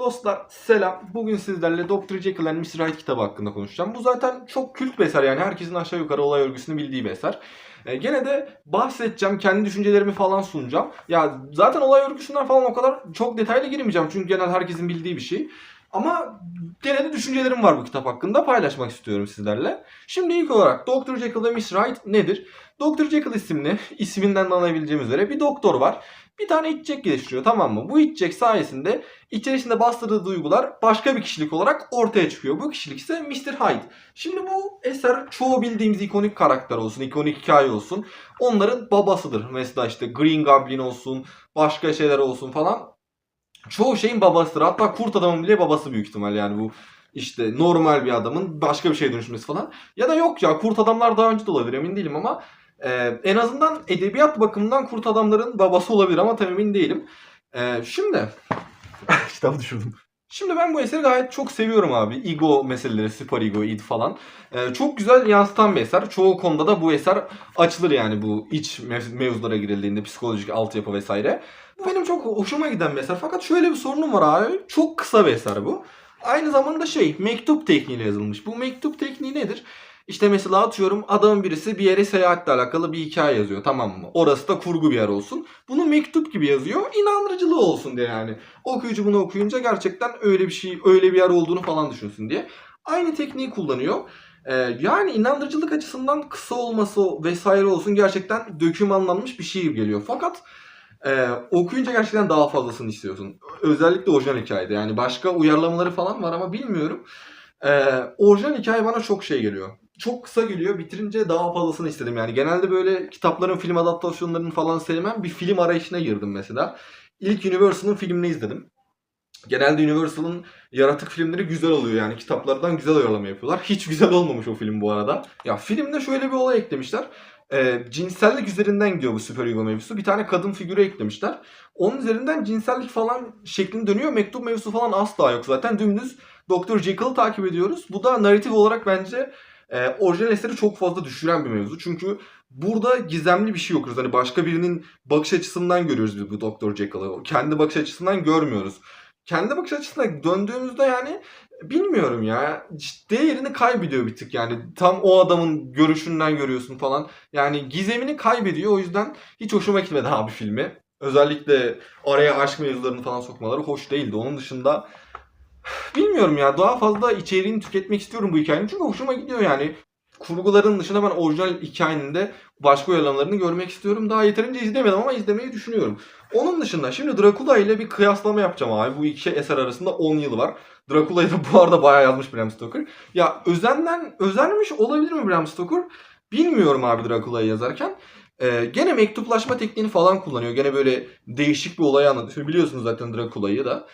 Dostlar selam. Bugün sizlerle Dr. Jekyll and Mr. Hyde kitabı hakkında konuşacağım. Bu zaten çok kült bir eser yani herkesin aşağı yukarı olay örgüsünü bildiği bir eser. Ee, gene de bahsedeceğim, kendi düşüncelerimi falan sunacağım. Ya zaten olay örgüsünden falan o kadar çok detaylı girmeyeceğim çünkü genel herkesin bildiği bir şey. Ama gene de düşüncelerim var bu kitap hakkında paylaşmak istiyorum sizlerle. Şimdi ilk olarak Dr. Jekyll ve Mr. Hyde nedir? Dr. Jekyll isimli, isminden de anlayabileceğimiz üzere bir doktor var. Bir tane içecek geliştiriyor tamam mı? Bu içecek sayesinde içerisinde bastırdığı duygular başka bir kişilik olarak ortaya çıkıyor. Bu kişilik ise Mr. Hyde. Şimdi bu eser çoğu bildiğimiz ikonik karakter olsun, ikonik hikaye olsun. Onların babasıdır. Mesela işte Green Goblin olsun, başka şeyler olsun falan. Çoğu şeyin babasıdır. Hatta kurt adamın bile babası büyük ihtimal yani bu işte normal bir adamın başka bir şeye dönüşmesi falan. Ya da yok ya kurt adamlar daha önce de olabilir emin değilim ama ee, en azından edebiyat bakımından kurt adamların babası olabilir ama tam emin değilim. Ee, şimdi kitabı düşürdüm. Şimdi ben bu eseri gayet çok seviyorum abi. Ego meseleleri, süper ego, id falan. Ee, çok güzel yansıtan bir eser. Çoğu konuda da bu eser açılır yani bu iç mev- mevzulara girildiğinde psikolojik altyapı vesaire. Bu benim çok hoşuma giden bir eser. Fakat şöyle bir sorunum var abi. Çok kısa bir eser bu. Aynı zamanda şey mektup tekniğiyle yazılmış. Bu mektup tekniği nedir? İşte mesela atıyorum adamın birisi bir yere seyahatle alakalı bir hikaye yazıyor tamam mı? Orası da kurgu bir yer olsun. Bunu mektup gibi yazıyor. inandırıcılığı olsun diye yani. Okuyucu bunu okuyunca gerçekten öyle bir şey, öyle bir yer olduğunu falan düşünsün diye. Aynı tekniği kullanıyor. Ee, yani inandırıcılık açısından kısa olması vesaire olsun gerçekten dökümanlanmış bir şey gibi geliyor. Fakat e, okuyunca gerçekten daha fazlasını istiyorsun. Özellikle orijinal hikayede. Yani başka uyarlamaları falan var ama bilmiyorum. Ee, orijinal hikaye bana çok şey geliyor çok kısa geliyor. Bitirince daha fazlasını istedim yani. Genelde böyle kitapların film adaptasyonlarını falan sevmem. Bir film arayışına girdim mesela. İlk Universal'ın filmini izledim. Genelde Universal'ın yaratık filmleri güzel oluyor yani. Kitaplardan güzel uyarlama yapıyorlar. Hiç güzel olmamış o film bu arada. Ya filmde şöyle bir olay eklemişler. Ee, cinsellik üzerinden gidiyor bu süper ego mevzusu. Bir tane kadın figürü eklemişler. Onun üzerinden cinsellik falan şeklinde dönüyor. Mektup mevzusu falan asla yok zaten. Dümdüz Dr. Jekyll'ı takip ediyoruz. Bu da narratif olarak bence e, orijinal eseri çok fazla düşüren bir mevzu. Çünkü burada gizemli bir şey okuyoruz. Hani başka birinin bakış açısından görüyoruz biz bu Doktor Jekyll'ı. Kendi bakış açısından görmüyoruz. Kendi bakış açısına döndüğümüzde yani bilmiyorum ya. Değerini kaybediyor bir tık yani. Tam o adamın görüşünden görüyorsun falan. Yani gizemini kaybediyor. O yüzden hiç hoşuma gitmedi abi filmi. Özellikle araya aşk mevzularını falan sokmaları hoş değildi. Onun dışında Bilmiyorum ya. Daha fazla içeriğini tüketmek istiyorum bu hikayenin. Çünkü hoşuma gidiyor yani. Kurguların dışında ben orijinal hikayenin de başka uyarlamalarını görmek istiyorum. Daha yeterince izlemedim ama izlemeyi düşünüyorum. Onun dışında şimdi Dracula ile bir kıyaslama yapacağım abi. Bu iki eser arasında 10 yıl var. Dracula'yı da bu arada bayağı yazmış Bram Stoker. Ya özenden özenmiş olabilir mi Bram Stoker? Bilmiyorum abi Dracula'yı yazarken. Ee, gene mektuplaşma tekniğini falan kullanıyor. Gene böyle değişik bir olay anlatıyor. Biliyorsunuz zaten Dracula'yı da.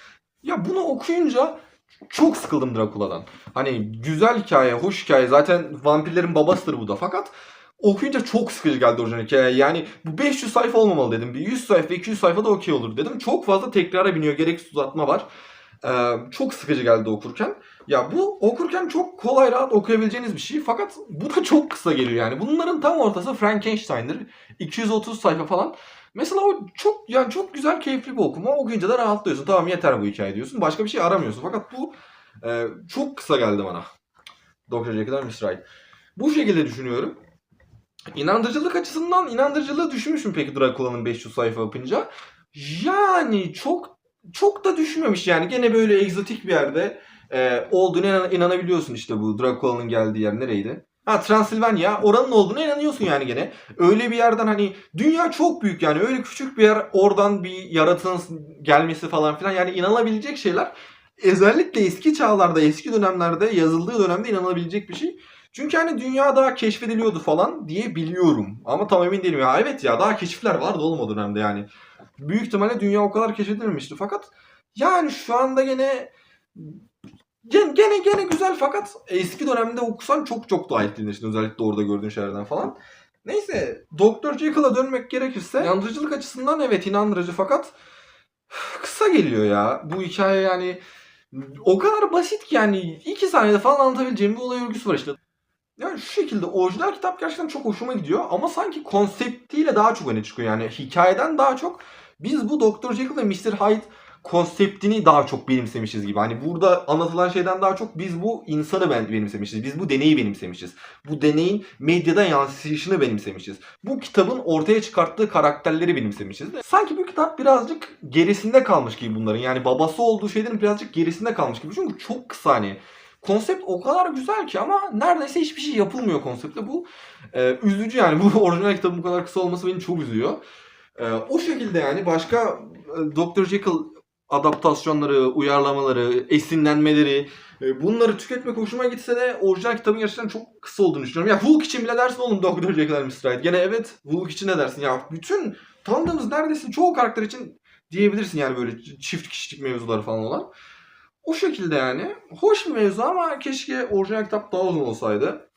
Ya bunu okuyunca çok sıkıldım Drakula'dan. Hani güzel hikaye, hoş hikaye. Zaten vampirlerin babasıdır bu da. Fakat okuyunca çok sıkıcı geldi orijinal hikaye. Yani bu 500 sayfa olmamalı dedim. Bir 100 sayfa, 200 sayfa da okey olur dedim. Çok fazla tekrara biniyor. Gereksiz uzatma var. Ee, çok sıkıcı geldi okurken. Ya bu okurken çok kolay rahat okuyabileceğiniz bir şey. Fakat bu da çok kısa geliyor yani. Bunların tam ortası Frankenstein'dir. 230 sayfa falan. Mesela o çok yani çok güzel keyifli bir okuma. Okuyunca da rahatlıyorsun. Tamam yeter bu hikaye diyorsun. Başka bir şey aramıyorsun. Fakat bu e, çok kısa geldi bana. Dr. Jekyll and Mr. Hyde. Bu şekilde düşünüyorum. İnandırıcılık açısından inandırıcılığı düşmüş mü peki Dracula'nın 500 sayfa yapınca? Yani çok çok da düşmemiş yani. Gene böyle egzotik bir yerde e, olduğuna inan- inanabiliyorsun işte bu Dracula'nın geldiği yer nereydi? Ha Transilvanya oranın olduğuna inanıyorsun yani gene. Öyle bir yerden hani dünya çok büyük yani öyle küçük bir yer oradan bir yaratığın gelmesi falan filan yani inanabilecek şeyler. Özellikle eski çağlarda eski dönemlerde yazıldığı dönemde inanabilecek bir şey. Çünkü hani dünya daha keşfediliyordu falan diye biliyorum. Ama tam emin değilim ya. Evet ya daha keşifler vardı oğlum o dönemde yani. Büyük ihtimalle dünya o kadar keşfedilmemişti. Fakat yani şu anda gene Gene, gene güzel fakat eski dönemde okusan çok çok daha etkilenirsin. Özellikle orada gördüğün şeylerden falan. Neyse Doktor Jekyll'a dönmek gerekirse inandırıcılık açısından evet inandırıcı fakat kısa geliyor ya. Bu hikaye yani o kadar basit ki yani iki saniyede falan anlatabileceğim bir olay örgüsü var işte. Yani şu şekilde orijinal kitap gerçekten çok hoşuma gidiyor ama sanki konseptiyle daha çok öne çıkıyor yani hikayeden daha çok biz bu Doktor Jekyll ve Mr. Hyde konseptini daha çok benimsemişiz gibi. Hani burada anlatılan şeyden daha çok biz bu insanı ben benimsemişiz. Biz bu deneyi benimsemişiz. Bu deneyin medyada yansıyışını benimsemişiz. Bu kitabın ortaya çıkarttığı karakterleri benimsemişiz. Sanki bu kitap birazcık gerisinde kalmış gibi bunların. Yani babası olduğu şeylerin birazcık gerisinde kalmış gibi. Çünkü çok kısa hani. Konsept o kadar güzel ki ama neredeyse hiçbir şey yapılmıyor konseptle. Bu e, üzücü yani. Bu orijinal kitabın bu kadar kısa olması beni çok üzüyor. E, o şekilde yani başka e, Dr. Jekyll adaptasyonları, uyarlamaları, esinlenmeleri e, bunları tüketmek hoşuma gitse de orijinal kitabın gerçekten çok kısa olduğunu düşünüyorum. Ya Hulk için bile dersin oğlum Dr. Jekyll and Mr. Hyde. Gene evet Hulk için ne dersin? Ya bütün tanıdığımız neredeyse çoğu karakter için diyebilirsin yani böyle çift kişilik mevzuları falan olan. O şekilde yani. Hoş bir mevzu ama keşke orijinal kitap daha uzun olsaydı.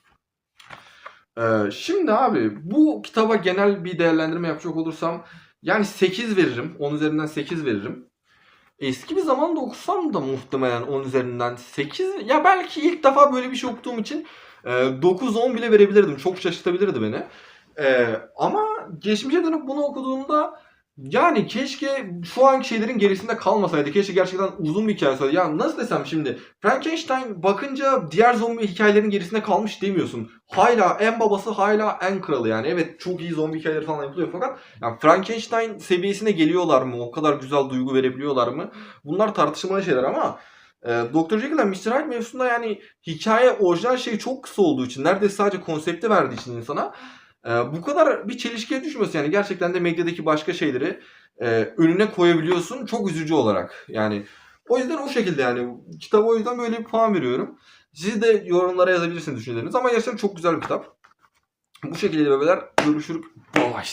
Ee, şimdi abi bu kitaba genel bir değerlendirme yapacak olursam yani 8 veririm. 10 üzerinden 8 veririm. Eski bir zamanda okusam da muhtemelen 10 üzerinden 8 ya belki ilk defa böyle bir şey okuduğum için e, 9-10 bile verebilirdim. Çok şaşırtabilirdi beni. E, ama geçmişe dönüp bunu okuduğumda yani keşke şu anki şeylerin gerisinde kalmasaydı. Keşke gerçekten uzun bir hikaye olsaydı. Ya nasıl desem şimdi Frankenstein bakınca diğer zombi hikayelerin gerisinde kalmış demiyorsun. Hala en babası hala en kralı yani. Evet çok iyi zombi hikayeleri falan yapılıyor fakat yani Frankenstein seviyesine geliyorlar mı? O kadar güzel duygu verebiliyorlar mı? Bunlar tartışmalı şeyler ama e, Dr. Jekyll and Mr. Hyde mevzusunda yani hikaye orijinal şey çok kısa olduğu için neredeyse sadece konsepti verdiği için insana e, bu kadar bir çelişkiye düşmüyorsun yani gerçekten de medyadaki başka şeyleri e, önüne koyabiliyorsun çok üzücü olarak yani o yüzden o şekilde yani kitaba o yüzden böyle bir puan veriyorum. Siz de yorumlara yazabilirsiniz düşüncelerinizi ama gerçekten çok güzel bir kitap. Bu şekilde bebeler görüşürük. Bye.